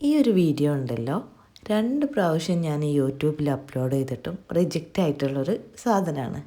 ഈ ഒരു വീഡിയോ ഉണ്ടല്ലോ. രണ്ട് പ്രാവശ്യം ഞാൻ യൂട്യൂബിൽ അപ്ലോഡ് ചെയ്തിട്ടും റിജക്റ്റ് ആയിട്ടുള്ളൊരു സാധനമാണ്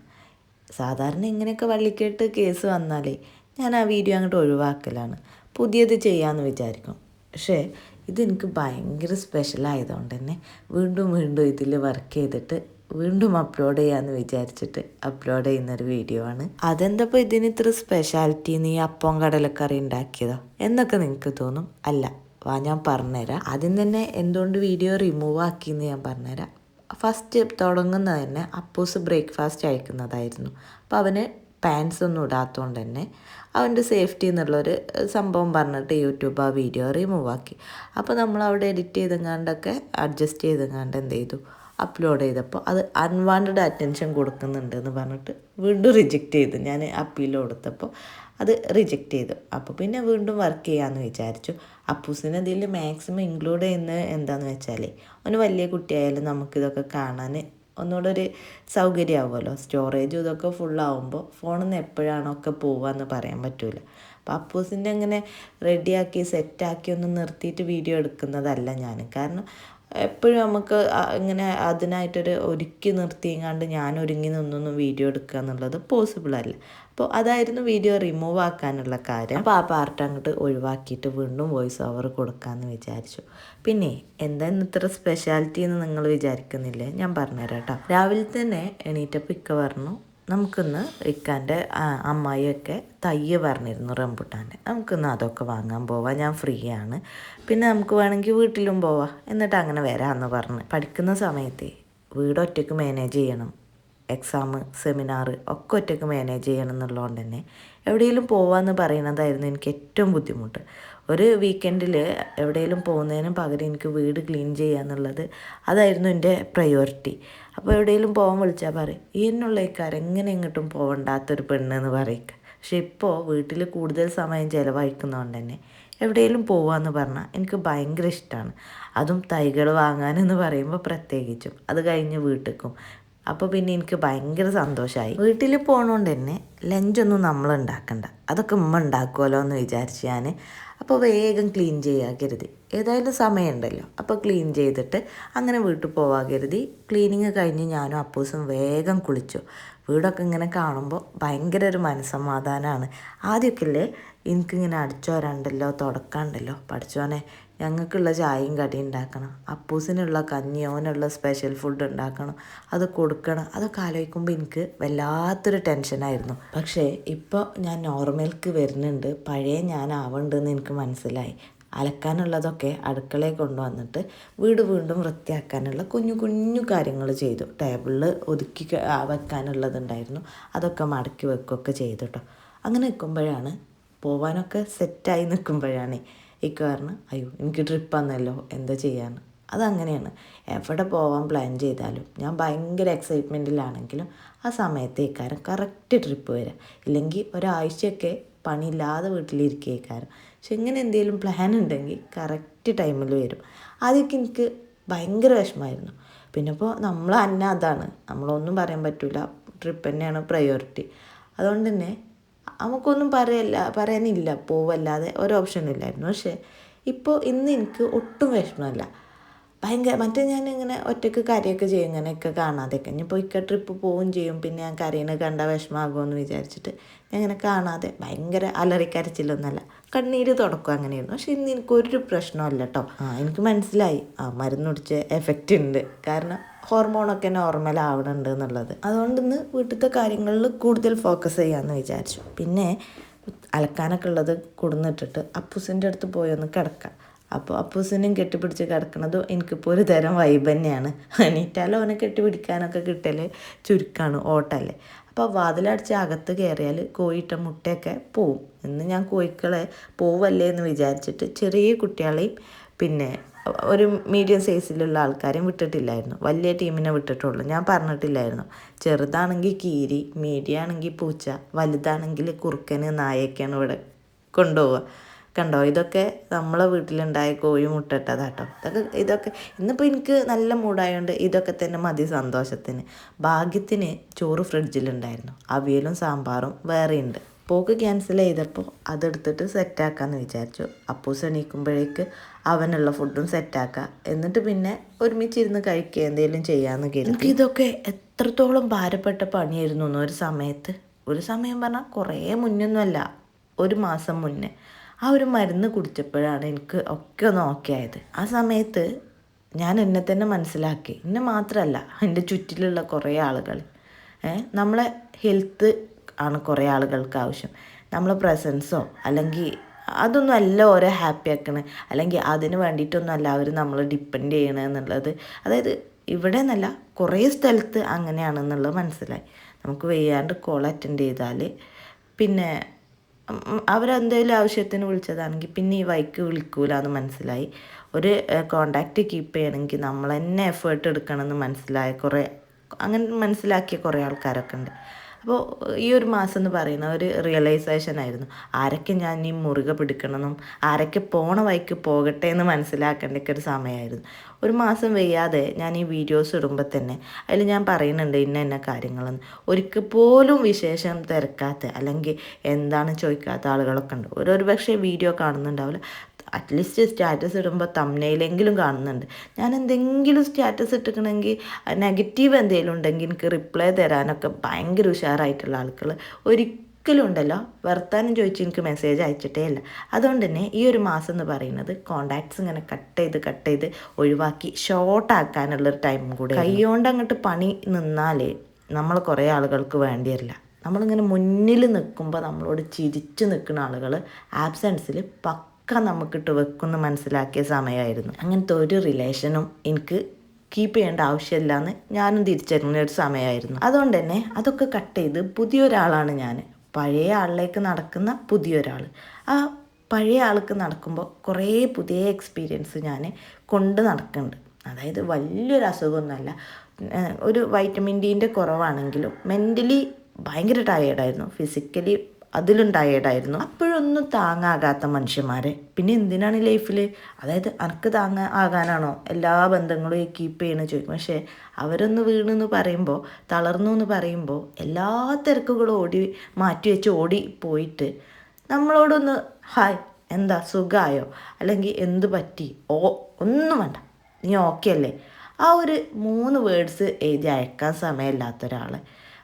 സാധാരണ ഇങ്ങനെയൊക്കെ വള്ളിക്കേട്ട് കേസ് വന്നാലേ ഞാൻ ആ വീഡിയോ അങ്ങോട്ട് ഒഴിവാക്കലാണ്. പുതിയത് ചെയ്യാമെന്ന് വിചാരിക്കും. പക്ഷേ ഇതെനിക്ക് ഭയങ്കര സ്പെഷ്യൽ ആയതുകൊണ്ട് തന്നെ വീണ്ടും വീണ്ടും ഇതിൽ വർക്ക് ചെയ്തിട്ട് വീണ്ടും അപ്ലോഡ് ചെയ്യാമെന്ന് വിചാരിച്ചിട്ട് അപ്ലോഡ് ചെയ്യുന്നൊരു വീഡിയോ ആണ്. അതെന്തപ്പോൾ ഇതിന് ഇത്ര സ്പെഷ്യാലിറ്റി നീ അപ്പം കടലക്കറി ഉണ്ടാക്കിയതോ? എന്നൊക്കെ നിങ്ങൾക്ക് തോന്നും? അല്ല. വാ ഞാൻ പറഞ്ഞുതരാം. ആദ്യം തന്നെ എന്തുകൊണ്ട് വീഡിയോ റിമൂവ് ആക്കിയെന്ന് ഞാൻ പറഞ്ഞുതരാം. ഫസ്റ്റ് തുടങ്ങുന്നത് തന്നെ അപ്പൂസ് ബ്രേക്ക്ഫാസ്റ്റ് അയക്കുന്നതായിരുന്നു. അപ്പോൾ അവന് പാൻസ് ഒന്നും ഇടാത്തതുകൊണ്ട് തന്നെ അവന്റെ സേഫ്റ്റി എന്നുള്ളൊരു സംഭവം പറഞ്ഞിട്ട് യൂട്യൂബ് ആ വീഡിയോ റിമൂവ് ആക്കി. അപ്പോൾ നമ്മൾ അവിടെ എഡിറ്റ് ചെയ്തെങ്ങാണ്ടൊക്കെ അഡ്ജസ്റ്റ് ചെയ്തെങ്ങാണ്ട് എന്ത് ചെയ്തു? അപ്ലോഡ് ചെയ്തപ്പോൾ അത് അൺവാണ്ടഡ് അറ്റൻഷൻ കൊടുക്കുന്നുണ്ട് എന്ന് പറഞ്ഞിട്ട് വീണ്ടും റിജക്റ്റ് ചെയ്തു. ഞാൻ അപ്പീൽ കൊടുത്തപ്പോൾ അത് റിജക്റ്റ് ചെയ്തു. അപ്പോൾ പിന്നെ വീണ്ടും വർക്ക് ചെയ്യാമെന്ന് വിചാരിച്ചു. അപ്പൂസിന് ഇതിൽ മാക്സിമം ഇൻക്ലൂഡ് ചെയ്യുന്നത് എന്താണെന്ന് വെച്ചാൽ ഒന്ന് വലിയ കുട്ടിയായാലും നമുക്കിതൊക്കെ കാണാൻ ഒന്നുകൂടെ ഒരു സൗകര്യമാവുമല്ലോ സ്റ്റോറേജും ഇതൊക്കെ ഫുള്ളാവുമ്പോൾ ഫോണിൽ നിന്ന് എപ്പോഴാണോ ഒക്കെ പോവാന്ന് പറയാൻ പറ്റില്ല അപ്പോൾ അപ്പൂസിന്റെ അങ്ങനെ റെഡിയാക്കി സെറ്റാക്കി ഒന്ന് നിർത്തിയിട്ട് വീഡിയോ എടുക്കുന്നതല്ല ഞാൻ കാരണം എപ്പോഴും നമുക്ക് ഇങ്ങനെ അതിനായിട്ടൊരു ഒരുക്കി നിർത്തിയെങ്ങാണ്ട് ഞാൻ ഒരുങ്ങി നിന്നൊന്നും വീഡിയോ എടുക്കുക എന്നുള്ളത് പോസിബിൾ അല്ല. അപ്പോൾ അതായിരുന്നു വീഡിയോ റിമൂവ് ആക്കാനുള്ള കാര്യം. അപ്പോൾ ആ പാർട്ട് അങ്ങോട്ട് ഒഴിവാക്കിയിട്ട് വീണ്ടും വോയിസ് ഓവർ കൊടുക്കാമെന്ന് വിചാരിച്ചു. പിന്നെ എന്താ ഇത്ര സ്പെഷ്യാലിറ്റി എന്ന് നിങ്ങൾ വിചാരിക്കുന്നില്ലേ? ഞാൻ പറഞ്ഞുതരാം കേട്ടോ രാവിലെ തന്നെ എണീറ്റപ്പോൾ ഇക്ക പറഞ്ഞു നമുക്കിന്ന് ഇക്കാന്റെ അമ്മായിയൊക്കെ തയ്യ് പറഞ്ഞിരുന്നു റംബുട്ടാന്റെ നമുക്കിന്ന് അതൊക്കെ വാങ്ങാൻ പോവാം ഞാൻ ഫ്രീ ആണ്. പിന്നെ നമുക്ക് വേണമെങ്കിൽ വീട്ടിലും പോവാം. എന്നിട്ട് അങ്ങനെ വരാമെന്ന് പറഞ്ഞ്. പഠിക്കുന്ന സമയത്തെ വീട് ഒറ്റയ്ക്ക് മാനേജ് ചെയ്യണം. എക്സാം സെമിനാർ ഒക്കെ ഒറ്റയ്ക്ക് മാനേജ് ചെയ്യണം എന്നുള്ളതുകൊണ്ട് തന്നെ എവിടെയെങ്കിലും പോവാമെന്ന് പറയുന്നതായിരുന്നു എനിക്ക് ഏറ്റവും ബുദ്ധിമുട്ട്. ഒരു വീക്കെൻഡിൽ എവിടെയെങ്കിലും പോകുന്നതിനും പകരം എനിക്ക് വീട് ക്ലീൻ ചെയ്യുക എന്നുള്ളത് അതായിരുന്നു എന്റെ പ്രയോറിറ്റി അപ്പോൾ എവിടെയെങ്കിലും പോകാൻ വിളിച്ചാൽ പറയും ഈ എന്നുള്ള ഇക്കാരം എങ്ങനെ എങ്ങോട്ടും പോകണ്ടാത്തൊരു പെണ്ണ് എന്ന് പറയുക പക്ഷെ ഇപ്പോൾ വീട്ടിൽ കൂടുതൽ സമയം ചിലവഴിക്കുന്നതുകൊണ്ട് തന്നെ എവിടെയെങ്കിലും പോവാന്ന് പറഞ്ഞാൽ എനിക്ക് ഭയങ്കര ഇഷ്ടമാണ് അതും തൈകൾ വാങ്ങാനെന്ന് പറയുമ്പോൾ പ്രത്യേകിച്ചും. അത് കഴിഞ്ഞ് വീട്ടിലേക്കും അപ്പോൾ പിന്നെ എനിക്ക് ഭയങ്കര സന്തോഷമായി വീട്ടിൽ പോണോണ്ട് തന്നെ ലഞ്ചൊന്നും നമ്മൾ ഉണ്ടാക്കണ്ട. അതൊക്കെ ഉമ്മ ഉണ്ടാക്കുമല്ലോ എന്ന് വിചാരിച്ച് ഞാൻ അപ്പോൾ വേഗം ക്ലീൻ ചെയ്യാൻ കരുതി. ഏതായാലും സമയമുണ്ടല്ലോ. അപ്പോൾ ക്ലീൻ ചെയ്തിട്ട് അങ്ങനെ വീട്ടിൽ പോവാൻ കരുതി. ക്ലീനിങ് കഴിഞ്ഞ് ഞാനും അപ്പൂസും വേഗം കുളിച്ചു. വീടൊക്കെ ഇങ്ങനെ കാണുമ്പോൾ ഭയങ്കര ഒരു മനസ്സമാധാനമാണ് ആദ്യമൊക്കെ അല്ലേ എനിക്കിങ്ങനെ അടിച്ചോരണ്ടല്ലോ തുടക്കാണ്ടല്ലോ പഠിച്ചോനെ ഞങ്ങൾക്കുള്ള ചായയും കടിയും ഉണ്ടാക്കണം. അപ്പൂസിനുള്ള കഞ്ഞി ഓനുള്ള സ്പെഷ്യൽ ഫുഡ് ഉണ്ടാക്കണം. അത് കൊടുക്കണം. അതൊക്കെ ആലോചിക്കുമ്പോൾ എനിക്ക് വല്ലാത്തൊരു ടെൻഷനായിരുന്നു പക്ഷേ ഇപ്പോൾ ഞാൻ നോർമൽക്ക് വരുന്നുണ്ട്. പഴയ ഞാൻ ആവണ്ടെന്ന് എനിക്ക് മനസ്സിലായി. അലക്കാനുള്ളതൊക്കെ അടുക്കളയിൽ കൊണ്ടുവന്നിട്ട് വീട് വീണ്ടും വൃത്തിയാക്കാനുള്ള കുഞ്ഞു കുഞ്ഞു കാര്യങ്ങൾ ചെയ്തു. ടേബിളിൽ ഒതുക്കി വെക്കാനുള്ളതുണ്ടായിരുന്നു. അതൊക്കെ മടക്കി വെക്കുകയൊക്കെ ചെയ്തു കേട്ടോ അങ്ങനെ നിൽക്കുമ്പോഴാണ് പോവാനൊക്കെ സെറ്റായി നിൽക്കുമ്പോഴാണ് ഇക്ക പറഞ്ഞു അയ്യോ എനിക്ക് ട്രിപ്പ് വന്നല്ലോ എന്താ ചെയ്യാന്ന്? അതങ്ങനെയാണ്. എവിടെ പോകാൻ പ്ലാൻ ചെയ്താലും ഞാൻ ഭയങ്കര എക്സൈറ്റ്മെന്റിലാണെങ്കിലും ആ സമയത്തേക്കാരം കറക്റ്റ് ട്രിപ്പ് വരാം. ഇല്ലെങ്കിൽ ഒരാഴ്ചയൊക്കെ പണിയില്ലാതെ വീട്ടിലിരിക്കുക ഇക്കാരൻ പക്ഷെ ഇങ്ങനെ എന്തെങ്കിലും പ്ലാൻ ഉണ്ടെങ്കിൽ കറക്റ്റ് ടൈമിൽ വരും. ആദ്യമൊക്കെ എനിക്ക് ഭയങ്കര വിഷമമായിരുന്നു പിന്നെ ഇപ്പോൾ നമ്മൾ അന്ന അതാണ്. നമ്മളൊന്നും പറയാൻ പറ്റില്ല ട്രിപ്പ് തന്നെയാണ് പ്രയോറിറ്റി അതുകൊണ്ട് തന്നെ നമുക്കൊന്നും പറയല്ല പറയാനില്ല പോവല്ലാതെ ഒരു ഓപ്ഷനും ഇല്ലായിരുന്നു. പക്ഷേ ഇപ്പോൾ ഇന്ന് എനിക്ക് ഒട്ടും വിഷമമല്ല. ഭയങ്കര മറ്റേ ഞാൻ ഇങ്ങനെ ഒറ്റയ്ക്ക് കരയൊക്കെ ചെയ്യും ഇങ്ങനെയൊക്കെ കാണാതെയൊക്കെ. ഇനിയിപ്പോൾ ഇക്ക ട്രിപ്പ് പോവുകയും ചെയ്യും പിന്നെ ഞാൻ കറീനെ കണ്ട വിഷമമാകുമെന്ന് വിചാരിച്ചിട്ട് ഞാൻ ഇങ്ങനെ കാണാതെ ഭയങ്കര അലറിക്കരച്ചില്ലൊന്നല്ല കണ്ണീര് തുടക്കും അങ്ങനെയായിരുന്നു. പക്ഷെ ഇന്ന് എനിക്കൊരു പ്രശ്നമല്ല കേട്ടോ. ആ എനിക്ക് മനസ്സിലായി. ആ മരുന്ന് കുടിച്ച എഫക്റ്റ് ഉണ്ട്. കാരണം ഹോർമോണൊക്കെ നോർമൽ ആവണുണ്ട് എന്നുള്ളത് അതുകൊണ്ട് ഇന്ന് വീട്ടിലത്തെ കാര്യങ്ങളിൽ കൂടുതൽ ഫോക്കസ് ചെയ്യാമെന്ന് വിചാരിച്ചു. പിന്നെ അലക്കാനൊക്കെ ഉള്ളത് കൊടുന്നിട്ടിട്ട് അപ്പൂസിന്റെ അടുത്ത് പോയി ഒന്ന് കിടക്കാം. അപ്പോൾ അപ്പൂസിനും കെട്ടിപ്പിടിച്ച് കിടക്കണതും എനിക്കിപ്പോൾ ഒരു തരം വൈബ് തന്നെയാണ്. എണീറ്റാലും അവനെ കെട്ടിപ്പിടിക്കാനൊക്കെ കിട്ടൽ ചുരുക്കമാണ് ഓട്ടല്ലേ. അപ്പോൾ വാതിലടിച്ച് അകത്ത് കയറിയാൽ കോയിട്ട മുട്ടയൊക്കെ പോവും. എന്ന് ഞാൻ കോഴിക്കളെ പോവല്ലേ എന്ന് വിചാരിച്ചിട്ട് ചെറിയ കുട്ടികളെയും പിന്നെ ഒരു മീഡിയം സൈസിലുള്ള ആൾക്കാരെയും വിട്ടിട്ടില്ലായിരുന്നു. വലിയ ടീമിനെ വിട്ടിട്ടുള്ളൂ. ഞാൻ പറഞ്ഞിട്ടില്ലായിരുന്നു. ചെറുതാണെങ്കിൽ കീരി മീഡിയം ആണെങ്കിൽ പൂച്ച വലുതാണെങ്കിൽ കുറുക്കന് നായയൊക്കെയാണ് ഇവിടെ കൊണ്ടുപോവുക. കണ്ടോ? ഇതൊക്കെ നമ്മളെ വീട്ടിലുണ്ടായ കോഴി മുട്ടട്ടതാട്ടോ. ഇതൊക്കെ ഇതൊക്കെ ഇന്നിപ്പോൾ എനിക്ക് നല്ല മൂഡായതുകൊണ്ട് ഇതൊക്കെ തന്നെ മതി സന്തോഷത്തിന്. ഭാഗ്യത്തിന് ചോറ് ഫ്രിഡ്ജിലുണ്ടായിരുന്നു അവിയലും സാമ്പാറും വേറെയുണ്ട്. പോക്ക് ക്യാൻസൽ ചെയ്തപ്പോൾ അതെടുത്തിട്ട് സെറ്റാക്കാമെന്ന് വിചാരിച്ചു. അപ്പൂസ് എണീക്കുമ്പോഴേക്ക് അവനുള്ള ഫുഡും സെറ്റാക്കാം എന്നിട്ട് പിന്നെ ഒരുമിച്ചിരുന്ന് കഴിക്കുക എന്തെങ്കിലും ചെയ്യാമെന്ന് കരുതി. ഇതൊക്കെ എത്രത്തോളം ഭാരപ്പെട്ട പണിയായിരുന്നു ഒരു സമയത്ത്. ഒരു സമയം പറഞ്ഞാൽ കുറേ മുന്നൊന്നുമല്ല ഒരു മാസം മുന്നേ. ആ ഒരു മരുന്ന് കുടിച്ചപ്പോഴാണ് എനിക്ക് ഒക്കെ ഒന്ന് ഓക്കെ ആയത്. ആ സമയത്ത് ഞാൻ എന്നെ തന്നെ മനസ്സിലാക്കി. എന്നെ മാത്രമല്ല എന്റെ ചുറ്റിലുള്ള കുറേ ആളുകൾ നമ്മളെ ഹെൽത്ത് ആണ് കുറേ ആളുകൾക്ക് ആവശ്യം. നമ്മൾ പ്രസൻസോ അല്ലെങ്കിൽ അതൊന്നും അല്ല ഓരോ ഹാപ്പി ആക്കണേ. അല്ലെങ്കിൽ അതിന് വേണ്ടിയിട്ടൊന്നും അല്ല അവർ നമ്മൾ ഡിപ്പെൻഡ് ചെയ്യണേ എന്നുള്ളത്. അതായത് ഇവിടെ എന്നല്ല കുറേ സ്ഥലത്ത് അങ്ങനെയാണെന്നുള്ളത് മനസ്സിലായി. നമുക്ക് വെയ്യാണ്ട് കോൾ അറ്റൻഡ് ചെയ്താൽ പിന്നെ അവരെന്തെങ്കിലും ആവശ്യത്തിന് വിളിച്ചതാണെങ്കിൽ പിന്നെ ഈ വൈക്ക് വിളിക്കൂല എന്ന് മനസ്സിലായി. ഒരു കോണ്ടാക്റ്റ് കീപ്പ് ചെയ്യണമെങ്കിൽ നമ്മൾ തന്നെ എഫേർട്ട് എടുക്കണമെന്ന് മനസ്സിലായ കുറേ അങ്ങനെ മനസ്സിലാക്കിയ കുറേ ആൾക്കാരൊക്കെ ഉണ്ട് അപ്പോൾ ഈ ഒരു മാസം എന്ന് പറയുന്ന ഒരു റിയലൈസേഷൻ ആയിരുന്നു. ആരൊക്കെ ഞാൻ ഈ മുറുകെ പിടിക്കണമെന്നും ആരൊക്കെ പോണ വഴിക്ക് പോകട്ടെ എന്ന് മനസ്സിലാക്കേണ്ട ഒരു സമയമായിരുന്നു ഒരു മാസം വെയ്യാതെ ഞാൻ ഈ വീഡിയോസ് ഇടുമ്പോൾ തന്നെ അതിൽ ഞാൻ പറയുന്നുണ്ട് ഇന്ന ഇന്ന കാര്യങ്ങളെന്ന്. ഒരിക്കൽ പോലും വിശേഷം തിരക്കാത്ത അല്ലെങ്കിൽ എന്താണ് ചോദിക്കാത്ത ആളുകളൊക്കെ ഉണ്ട്. ഓരോരു പക്ഷേ വീഡിയോ കാണുന്നുണ്ടാവില്ല. അറ്റ്ലീസ്റ്റ് സ്റ്റാറ്റസ് ഇടുമ്പോൾ തമ്മനയിലെങ്കിലും കാണുന്നുണ്ട്. ഞാൻ എന്തെങ്കിലും സ്റ്റാറ്റസ് ഇട്ടിക്കണമെങ്കിൽ നെഗറ്റീവ് എന്തെങ്കിലും ഉണ്ടെങ്കിൽ എനിക്ക് റിപ്ലൈ തരാനൊക്കെ ഭയങ്കര ഉഷാറായിട്ടുള്ള ആൾക്കൾ ഒരിക്കലും ഉണ്ടല്ലോ. വർത്താനം ചോദിച്ച് എനിക്ക് മെസ്സേജ് അയച്ചിട്ടേ ഇല്ല. അതുകൊണ്ട് തന്നെ ഈ ഒരു മാസം എന്ന് പറയുന്നത് കോണ്ടാക്ട്സ് ഇങ്ങനെ കട്ട് ചെയ്ത് കട്ട് ചെയ്ത് ഒഴിവാക്കി ഷോർട്ടാക്കാനുള്ളൊരു ടൈമും കൂടെ കൈകൊണ്ട് അങ്ങോട്ട് പണി നിന്നാലേ നമ്മൾ കുറേ ആളുകൾക്ക് വേണ്ടി വരില്ല നമ്മളിങ്ങനെ മുന്നിൽ നിൽക്കുമ്പോൾ നമ്മളോട് ചിരിച്ചു നിൽക്കുന്ന ആളുകൾ ആബ്സെൻസിൽ പക്ക നമുക്കിട്ട് വെക്കുമെന്ന് മനസ്സിലാക്കിയ സമയമായിരുന്നു അങ്ങനത്തെ ഒരു റിലേഷനും എനിക്ക് കീപ്പ് ചെയ്യേണ്ട ആവശ്യമില്ല എന്ന് ഞാനും തിരിച്ചറിഞ്ഞ ഒരു സമയമായിരുന്നു അതുകൊണ്ട് തന്നെ അതൊക്കെ കട്ട് ചെയ്ത് പുതിയൊരാളാണ് ഞാൻ പഴയ ആളിലേക്ക് നടക്കുന്ന പുതിയൊരാൾ ആ പഴയ ആൾക്ക് നടക്കുമ്പോൾ കുറേ പുതിയ എക്സ്പീരിയൻസ് ഞാൻ കൊണ്ട് നടക്കുന്നുണ്ട് അതായത് വലിയൊരു അസുഖമൊന്നുമല്ല ഒരു വൈറ്റമിൻ ഡീന്റെ കുറവാണെങ്കിലും മെന്റലി ഭയങ്കര ടയേർഡായിരുന്നു ഫിസിക്കലി അതിലും അപ്പോഴൊന്നും താങ്ങാകാത്ത മനുഷ്യന്മാരെ. പിന്നെ എന്തിനാണ് ലൈഫിൽ അതായത് അനക്ക് താങ്ങ ആകാനാണോ? എല്ലാ ബന്ധങ്ങളും കീപ്പ് ചെയ്യണം ചോദിക്കും. പക്ഷേ അവരൊന്ന് വീണെന്ന് പറയുമ്പോൾ തളർന്നു എന്ന് പറയുമ്പോൾ എല്ലാ തിരക്കുകളും ഓടി മാറ്റി വെച്ച് ഓടി പോയിട്ട് നമ്മളോടൊന്ന് ഹായ് എന്താ സുഖമായോ അല്ലെങ്കിൽ എന്ത് പറ്റി? ഓ ഒന്നും വേണ്ട. നീ ഓക്കെ അല്ലേ? ആ ഒരു മൂന്ന് വേർഡ്സ് എഴുതി അയക്കാൻ സമയമില്ലാത്ത ഒരാൾ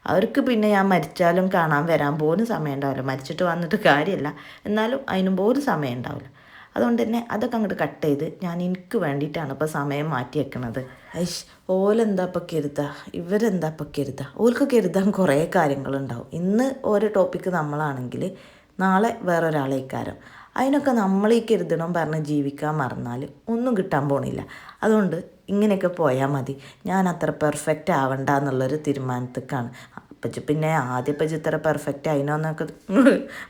അവർക്ക് പിന്നെ ഞാൻ മരിച്ചാലും കാണാൻ വരാൻ പോലും സമയം ഉണ്ടാവില്ല മരിച്ചിട്ട് വന്നിട്ട് കാര്യമില്ല. എന്നാലും അതിനും പോലും സമയം ഉണ്ടാവില്ല അതുകൊണ്ട് തന്നെ അതൊക്കെ അങ്ങോട്ട് കട്ട് ചെയ്ത് ഞാൻ എനിക്ക് വേണ്ടിയിട്ടാണ് ഇപ്പോൾ സമയം മാറ്റി വെക്കണത്. ഐഷ് ഓലെന്താ ഇപ്പം കരുതാ? ഇവരെന്താ ഇപ്പം കരുതാ? ഓൽക്ക് കരുതാൻ കുറേ കാര്യങ്ങളുണ്ടാവും. ഇന്ന് ഓരോ ടോപ്പിക്ക് നമ്മളാണെങ്കിൽ നാളെ വേറൊരാളേക്കാരം. അതിനൊക്കെ നമ്മൾ ഈ കരുതണം പറഞ്ഞ് ജീവിക്കാൻ മറന്നാൽ ഒന്നും കിട്ടാൻ പോണില്ല. അതുകൊണ്ട് ഇങ്ങനെയൊക്കെ പോയാൽ മതി. ഞാൻ അത്ര പെർഫെക്റ്റ് ആവണ്ട എന്നുള്ളൊരു തീരുമാനത്തേക്കാണ്. അപ്പച്ചി പിന്നെ ആദ്യം പച്ചി ഇത്ര പെർഫെക്റ്റ് ആയിനോന്നൊക്കെ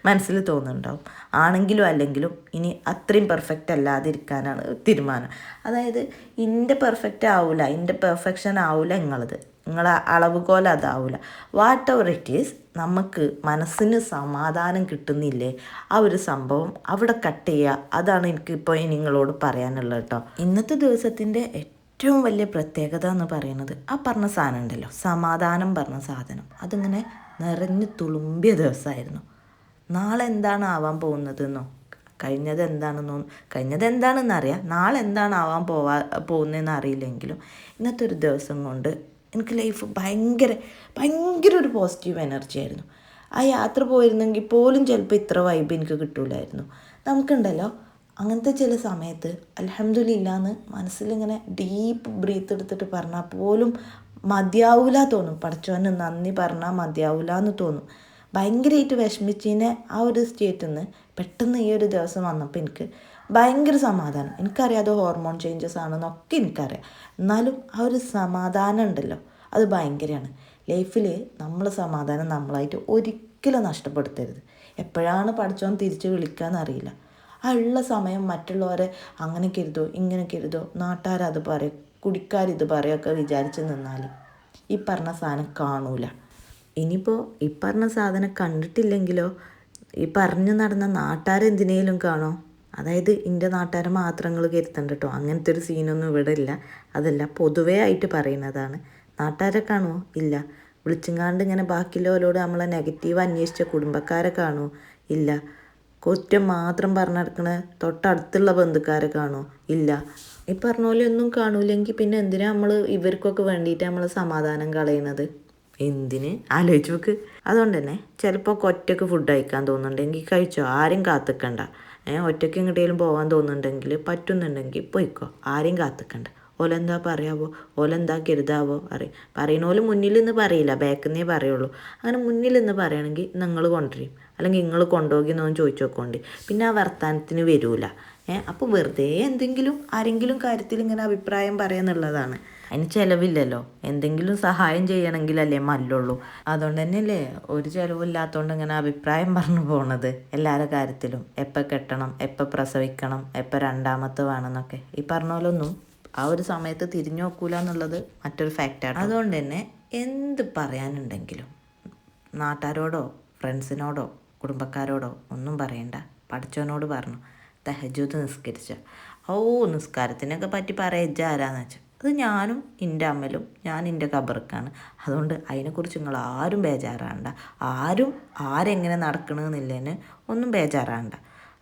മനസ്സിൽ തോന്നുന്നുണ്ടാവും. ആണെങ്കിലും അല്ലെങ്കിലും ഇനി അത്രയും പെർഫെക്റ്റ് അല്ലാതിരിക്കാനാണ് തീരുമാനം. അതായത് ഇന്റെ പെർഫെക്റ്റ് ആവില്ല ഇന്റെ പെർഫെക്ഷൻ ആവില്ല നിങ്ങളത് നിങ്ങളെ അളവുകോല അതാവില്ല വാട്ട് എവർ ഇറ്റ് ഈസ് നമുക്ക് മനസ്സിന് സമാധാനം കിട്ടുന്നില്ലേ? ആ ഒരു സംഭവം അവിടെ കട്ട് ചെയ്യുക അതാണ് എനിക്കിപ്പോൾ നിങ്ങളോട് പറയാനുള്ളത് കേട്ടോ ഇന്നത്തെ ദിവസത്തിന്റെ ഏറ്റവും വലിയ പ്രത്യേകത എന്ന് പറയുന്നത് ആ പറഞ്ഞ സാധനം ഉണ്ടല്ലോ. സമാധാനം പറഞ്ഞ സാധനം. അതിങ്ങനെ നിറഞ്ഞു തുളുമ്പിയ ദിവസമായിരുന്നു നാളെ എന്താണ് ആവാൻ പോകുന്നതെന്നോ? കഴിഞ്ഞത് എന്താണെന്നോ? കഴിഞ്ഞത് എന്താണെന്ന് അറിയാം നാളെ എന്താണ് ആവാൻ പോവാ പോകുന്നതെന്ന് അറിയില്ലെങ്കിലും ഇന്നത്തെ ഒരു ദിവസം കൊണ്ട് എനിക്ക് ലൈഫ് ഭയങ്കര ഭയങ്കര ഒരു പോസിറ്റീവ് എനർജി ആയിരുന്നു. ആ യാത്ര പോയിരുന്നെങ്കിൽ പോലും ചിലപ്പോൾ ഇത്ര വൈബ് എനിക്ക് കിട്ടൂലായിരുന്നു. നമുക്കുണ്ടല്ലോ അങ്ങനത്തെ ചില സമയത്ത് അലഹമ്മദില്ലാന്ന് മനസ്സിലിങ്ങനെ ഡീപ്പ് ബ്രീത്ത് എടുത്തിട്ട് പറഞ്ഞാൽ പോലും മതിയാവൂല തോന്നും. പഠിച്ചവന് നന്ദി പറഞ്ഞാൽ മതിയാവൂല എന്ന് തോന്നും. ഭയങ്കരമായിട്ട് വിഷമിച്ചതിനെ ആ ഒരു സ്റ്റേറ്റിൽ നിന്ന് പെട്ടെന്ന് ഈ ഒരു ദിവസം വന്നപ്പോൾ എനിക്ക് ഭയങ്കര സമാധാനം. എനിക്കറിയാം അത് ഹോർമോൺ ചേഞ്ചസ് ആണെന്നൊക്കെ എനിക്കറിയാം. എന്നാലും ആ ഒരു സമാധാനം ഉണ്ടല്ലോ. അത് ഭയങ്കരമാണ് ലൈഫിൽ നമ്മൾ സമാധാനം നമ്മളായിട്ട് ഒരിക്കലും നഷ്ടപ്പെടുത്തരുത്. എപ്പോഴാണ് പഠിച്ചോൻ തിരിച്ച് വിളിക്കാന്ന് അറിയില്ല ആ ഉള്ള സമയം മറ്റുള്ളവരെ അങ്ങനെ കരുതോ ഇങ്ങനെ കരുതോ നാട്ടുകാരത് പറയും കുടിക്കാരിത് പറയുമൊക്കെ വിചാരിച്ച് നിന്നാൽ ഈ പറഞ്ഞ സാധനം കാണൂല. ഇനിയിപ്പോൾ ഈ പറഞ്ഞ സാധനം കണ്ടിട്ടില്ലെങ്കിലോ? ഈ പറഞ്ഞു നടന്ന നാട്ടുകാരെന്തിനേലും കാണോ? അതായത് എന്റെ നാട്ടുകാരെ മാത്രങ്ങൾ കരുത്തണ്ട കേട്ടോ അങ്ങനത്തെ ഒരു സീനൊന്നും ഇവിടെ ഇല്ല. അതല്ല പൊതുവേ ആയിട്ട് പറയുന്നതാണ്. നാട്ടുകാരെ കാണുമോ ഇല്ല. വിളിച്ചുങ്ങാണ്ട് ഇങ്ങനെ ബാക്കിയുള്ളവരോട് നമ്മളെ നെഗറ്റീവ് അന്വേഷിച്ച കുടുംബക്കാരെ കാണുമോ ഇല്ല. കുറ്റം മാത്രം പറഞ്ഞു നടക്കണ തൊട്ടടുത്തുള്ള ബന്ധുക്കാരെ കാണുമോ ഇല്ല. ഈ പറഞ്ഞ പോലെ ഒന്നും കാണൂലെങ്കിൽ പിന്നെ എന്തിനാ നമ്മൾ ഇവർക്കൊക്കെ വേണ്ടിയിട്ട് നമ്മൾ സമാധാനം കളയുന്നത് എന്തിന്? ആലോചിച്ച് നോക്ക്. അതുകൊണ്ട് തന്നെ ചിലപ്പോൾ ഒറ്റയ്ക്ക് ഫുഡ് കഴിക്കാൻ തോന്നുന്നുണ്ടെങ്കിൽ കഴിച്ചോ? ആരും കാത്തിക്കണ്ട. ഒറ്റയ്ക്ക് എങ്ങോട്ടേലും പോകാൻ തോന്നുന്നുണ്ടെങ്കിൽ പറ്റുന്നുണ്ടെങ്കിൽ പോയിക്കോ. ആരെയും കാത്തിക്കണ്ട. ഓലെന്താ പറയാവോ? ഓലെന്താ കരുതാവോ? അറിയും പറയണോൽ മുന്നിൽ നിന്ന് പറയില്ല. ബാക്കിൽ നിന്നേ പറയുള്ളൂ. അങ്ങനെ മുന്നിൽ നിന്ന് പറയണമെങ്കിൽ നിങ്ങൾ കൊണ്ടുവരും അല്ലെങ്കിൽ നിങ്ങൾ കൊണ്ടുപോകി എന്നൊന്നും ചോദിച്ചു പിന്നെ ആ വർത്താനത്തിന് വരൂല. ഏഹ് അപ്പോൾ വെറുതെ എന്തെങ്കിലും ആരെങ്കിലും കാര്യത്തിൽ ഇങ്ങനെ അഭിപ്രായം പറയാന്നുള്ളതാണ് അതിന് ചിലവില്ലല്ലോ. എന്തെങ്കിലും സഹായം ചെയ്യണമെങ്കിലല്ലേ മല്ലുള്ളൂ. അതുകൊണ്ട് തന്നെയല്ലേ ഒരു ചിലവില്ലാത്തതുകൊണ്ട് ഇങ്ങനെ അഭിപ്രായം പറഞ്ഞു പോണത് എല്ലാവരുടെ കാര്യത്തിലും. എപ്പോൾ കെട്ടണം എപ്പോൾ പ്രസവിക്കണം എപ്പോൾ രണ്ടാമത്തെ വേണമെന്നൊക്കെ ഈ പറഞ്ഞ പോലൊന്നും ആ ഒരു സമയത്ത് തിരിഞ്ഞു നോക്കൂല എന്നുള്ളത് മറ്റൊരു ഫാക്റ്റാണ് അതുകൊണ്ട് തന്നെ എന്ത് പറയാനുണ്ടെങ്കിലും നാട്ടുകാരോടോ ഫ്രണ്ട്സിനോടോ കുടുംബക്കാരോടോ ഒന്നും പറയണ്ട. പഠിച്ചവനോട് പറഞ്ഞു. തഹജൂദ് നിസ്കരിച്ച. ഓ നിസ്കാരത്തിനൊക്കെ പറ്റി പറയജ ആരാന്ന് വെച്ചാൽ അത് ഞാനും എന്റെ അമ്മലും ഞാൻ എന്റെ കബറക്കാണ് അതുകൊണ്ട് അതിനെക്കുറിച്ച് നിങ്ങൾ ആരും ബേജാറാണ്ട. ആരും ആരെങ്ങനെ നടക്കണമെന്നില്ലേന് ഒന്നും ബേജാറാണ്ട.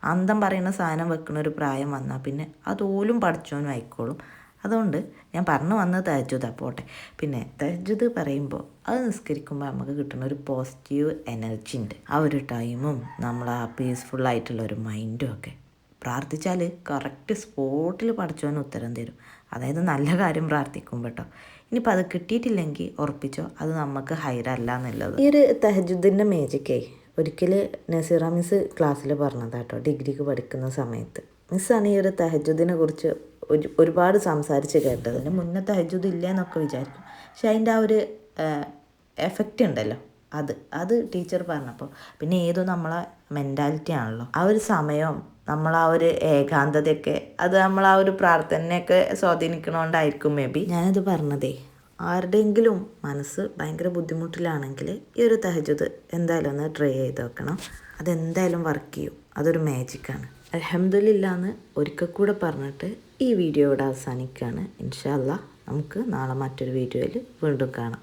അന്തം പറയുന്ന സാധനം വെക്കുന്ന ഒരു പ്രായം വന്നാൽ പിന്നെ അതോലും പഠിച്ചോനും ആയിക്കോളും. അതുകൊണ്ട് ഞാൻ പറഞ്ഞു വന്നത് തഹജുദാ പോട്ടെ. പിന്നെ തഹജുദ് പറയുമ്പോൾ അത് നിസ്കരിക്കുമ്പോൾ നമുക്ക് കിട്ടുന്ന ഒരു പോസിറ്റീവ് എനർജി ഉണ്ട്. ആ ഒരു ടൈമും നമ്മൾ ആ പീസ്ഫുള്ളായിട്ടുള്ള ഒരു മൈൻഡും ഒക്കെ പ്രാർത്ഥിച്ചാൽ കറക്റ്റ് സ്പോട്ടിൽ പഠിച്ചോന്ന് ഉത്തരം തരും. അതായത് നല്ല കാര്യം പ്രാർത്ഥിക്കും കേട്ടോ ഇനിയിപ്പോൾ അത് കിട്ടിയിട്ടില്ലെങ്കിൽ ഉറപ്പിച്ചോ? അത് നമുക്ക് ഹൈറല്ല എന്നുള്ളത്. ഈ ഒരു തഹജുദ്ദിന്റെ മേജിക്കേ ഒരിക്കൽ നസീറ മിസ് ക്ലാസ്സിൽ പറഞ്ഞതാട്ടോ ഡിഗ്രിക്ക് പഠിക്കുന്ന സമയത്ത്. മിസ്സാണ് ഈ ഒരു തഹജുദിനെ കുറിച്ച് ഒരു ഒരുപാട് സംസാരിച്ച് കേട്ടത്. അതിന് മുന്നേ തഹജുദ് ഇല്ല എന്നൊക്കെ വിചാരിക്കും. പക്ഷെ അതിന്റെ ആ ഒരു എഫക്റ്റ് ഉണ്ടല്ലോ. അത് അത് ടീച്ചർ പറഞ്ഞപ്പോൾ. പിന്നെ ഏതോ നമ്മളെ മെന്റാലിറ്റി ആണല്ലോ. ആ ഒരു സമയവും നമ്മൾ ആ ഒരു ഏകാന്തതയൊക്കെ അത് നമ്മൾ ആ ഒരു പ്രാർത്ഥനയൊക്കെ സ്വാധീനിക്കണോണ്ടായിരിക്കും മേ ബി. ഞാനത് പറഞ്ഞതേ ആരുടെയെങ്കിലും മനസ്സ് ഭയങ്കര ബുദ്ധിമുട്ടിലാണെങ്കിൽ ഈ ഒരു തഹജുദ് എന്തായാലും ഒന്ന് ട്രൈ ചെയ്ത് നോക്കണം. അതെന്തായാലും വർക്ക് ചെയ്യും. അതൊരു മാജിക്കാണ് അലഹമ്മദില്ലാന്ന് ഒരിക്കൽ കൂടെ പറഞ്ഞിട്ട് ഈ വീഡിയോ ഇവിടെ അവസാനിക്കുകയാണ്. ഇൻഷാല്ല നമുക്ക് നാളെ മറ്റൊരു വീഡിയോയിൽ വീണ്ടും കാണാം.